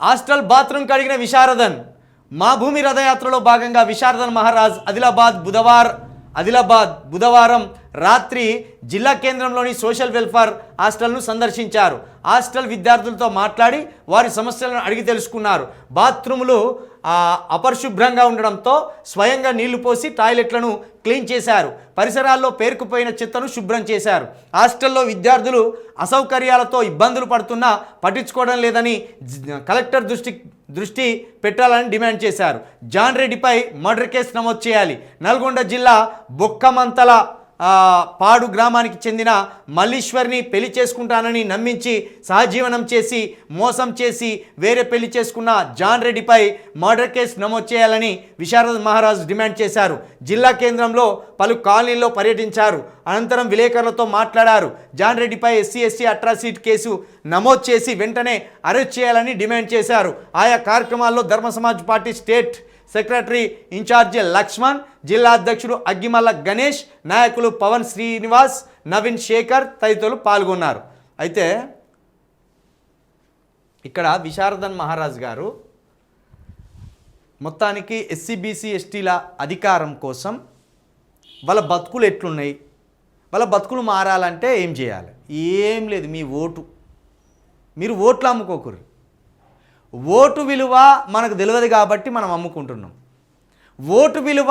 Hostel bathroom కడిగిన విశారదన్. మా భూమి రథయాత్రలో భాగంగా విశారదన్ మహారాజ్ ఆదిలాబాద్ బుధవార్ ఆదిలాబాద్ బుధవారం రాత్రి జిల్లా కేంద్రంలోని సోషల్ వెల్ఫేర్ హాస్టల్ను సందర్శించారు. హాస్టల్ విద్యార్థులతో మాట్లాడి వారి సమస్యలను అడిగి తెలుసుకున్నారు. బాత్రూములు అపరిశుభ్రంగా ఉండడంతో స్వయంగా నీళ్ళు పోసి టాయిలెట్లను క్లీన్ చేశారు. పరిసరాల్లో పేరుకుపోయిన చెత్తను శుభ్రం చేశారు. హాస్టల్లో విద్యార్థులు అసౌకర్యాలతో ఇబ్బందులు పడుతున్నా పట్టించుకోవడం లేదని కలెక్టర్ దృష్టి దృష్టి పెట్టాలని డిమాండ్ చేశారు. జాన్ రెడ్డిపై మర్డర్ కేసు నమోదు చేయాలి. నల్గొండ జిల్లా బొక్కమంతల పాడు గ్రామానికి చెందిన మల్లీశ్వరిని పెళ్ళి చేసుకుంటానని నమ్మించి సహజీవనం చేసి మోసం చేసి వేరే పెళ్ళి చేసుకున్న జాన్ రెడ్డిపై మర్డర్ కేసు నమోదు చేయాలని విశారద మహారాజ్ డిమాండ్ చేశారు. జిల్లా కేంద్రంలో పలు కాలనీల్లో పర్యటించారు. అనంతరం విలేకరులతో మాట్లాడారు. జాన్ రెడ్డిపై ఎస్సీ ఎస్సీ అట్రాసిటీ కేసు నమోదు చేసి వెంటనే అరెస్ట్ చేయాలని డిమాండ్ చేశారు. ఆయా కార్యక్రమాల్లో Dharma Samaj party state secretary in charge Laxman జిల్లా అధ్యక్షుడు అగ్గిమల్ల గణేష్ నాయకులు పవన్ శ్రీనివాస్ నవీన్ శేఖర్ తదితరులు పాల్గొన్నారు. అయితే ఇక్కడ విశారదన్ మహారాజ్ గారు మొత్తానికి ఎస్సీబీసీ ఎస్టీల అధికారం కోసం వాళ్ళ బతుకులు ఎట్లున్నాయి? వాళ్ళ బతుకులు మారాలంటే ఏం చేయాలి? ఏం లేదు మీ ఓటు. మీరు ఓట్లు అమ్ముకోకరు ఓటు విలువ మనకు తెలియదు కాబట్టి మనం అమ్ముకుంటున్నాం. ఓటు విలువ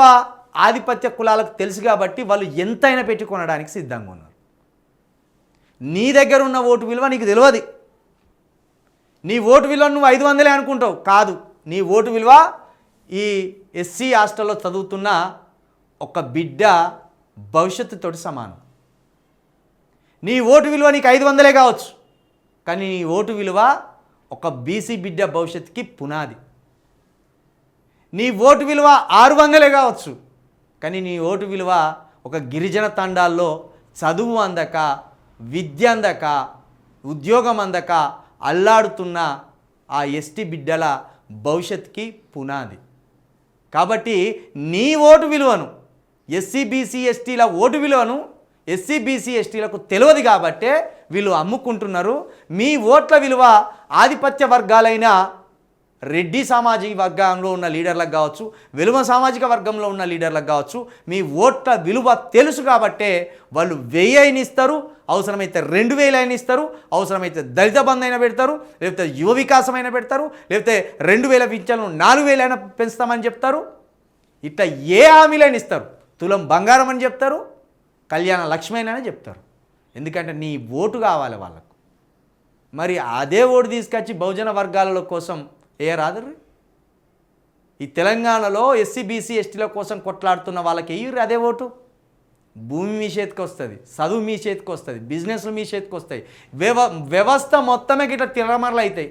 ఆధిపత్య కులాలకు తెలుసు కాబట్టి వాళ్ళు ఎంతైనా పెట్టి కొనడానికి సిద్ధంగా ఉన్నారు. నీ దగ్గర ఉన్న ఓటు విలువ నీకు తెలియదు. నీ ఓటు విలువ నువ్వు ఐదు వందలే అనుకుంటావు. కాదు నీ ఓటు విలువ ఈ ఎస్సీ హాస్టల్లో చదువుతున్న ఒక బిడ్డ భవిష్యత్తుతోటి సమానం. నీ ఓటు విలువ నీకు ఐదు వందలే కావచ్చు. కానీ నీ ఓటు విలువ ఒక బీసీ బిడ్డ భవిష్యత్తుకి పునాది. నీ ఓటు విలువ ఆరు వందలే కావచ్చు. కానీ నీ ఓటు విలువ ఒక గిరిజన తండాల్లో చదువు అందక విద్య అందక ఉద్యోగం అందక అల్లాడుతున్న ఆ ఎస్టీ బిడ్డల భవిష్యత్తుకి పునాది. కాబట్టి నీ ఓటు విలువను ఎస్సీ బీసీ ఎస్టీల ఓటు విలువను ఎస్సీ బీసీ ఎస్టీలకు తెలియదు కాబట్టే వీళ్ళు అమ్ముకుంటున్నారు. మీ ఓట్ల విలువ ఆధిపత్య వర్గాలైన రెడ్డి సామాజిక వర్గంలో ఉన్న లీడర్లకు కావచ్చు వెలుమ సామాజిక వర్గంలో ఉన్న లీడర్లకు కావచ్చు మీ ఓట్ల విలువ తెలుసు కాబట్టే వాళ్ళు వెయ్యి అయిన ఇస్తారు అవసరమైతే రెండు వేలు అయిన ఇస్తారు అవసరమైతే దళిత బంధు అయినా పెడతారు లేకపోతే యువ వికాసం అయినా పెడతారు లేకపోతే రెండు వేల పింఛన్లు నాలుగు వేలైనా పెంచుతామని చెప్తారు. ఇట్లా ఏ హామీలైనా ఇస్తారు. తులం బంగారం అని చెప్తారు కళ్యాణ లక్ష్మి అని చెప్తారు. ఎందుకంటే నీ ఓటు కావాలి వాళ్ళకు. మరి అదే ఓటు తీసుకొచ్చి బహుజన వర్గాల కోసం ఏ రాదరు ఈ తెలంగాణలో ఎస్సీ బీసీ ఎస్టీల కోసం కొట్లాడుతున్న వాళ్ళకి ఎయ్యురు అదే ఓటు? భూమి మీ చేతికి వస్తుంది చదువు మీ చేతికి వస్తుంది బిజినెస్లు మీ చేతికి వస్తాయి. వ్యవ వ్యవస్థ మొత్తమే గిట్ల తిరమరలు అవుతాయి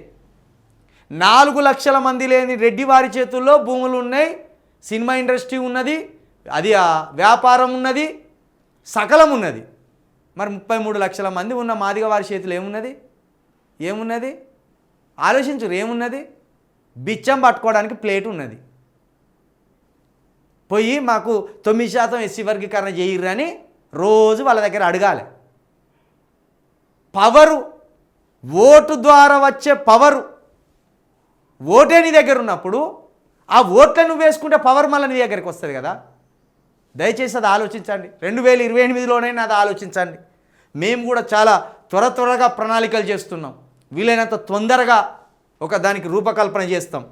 నాలుగు లక్షల మంది లేని రెడ్డి వారి చేతుల్లో భూములు ఉన్నాయి సినిమా ఇండస్ట్రీ ఉన్నది అది ఆ వ్యాపారం ఉన్నది సకలం ఉన్నది. మరి ముప్పై మూడు లక్షల మంది ఉన్న మాదిగ వారి చేతులు ఏమున్నది? ఏమున్నది? ఆలోచించరు ఏమున్నది? బిచ్చం పట్టుకోవడానికి ప్లేట్ ఉన్నది. పోయి మాకు తొమ్మిది శాతం ఎస్సీ వర్గీకరణ చేయరని రోజు వాళ్ళ దగ్గర అడగాలి. పవరు ఓటు ద్వారా వచ్చే పవరు. ఓటే నీ దగ్గర ఉన్నప్పుడు ఆ ఓట్లను నువ్వు వేసుకుంటే పవర్ మళ్ళీ నీ దగ్గరికి వస్తుంది కదా. దయచేసి అది ఆలోచించండి. రెండు వేల ఇరవై ఎనిమిదిలోనైనా అది ఆలోచించండి. మేము కూడా చాలా త్వర త్వరగా ప్రణాళికలు చేస్తున్నాం. వీలైనంత తొందరగా ఒక దానికి రూపకల్పన చేస్తాం.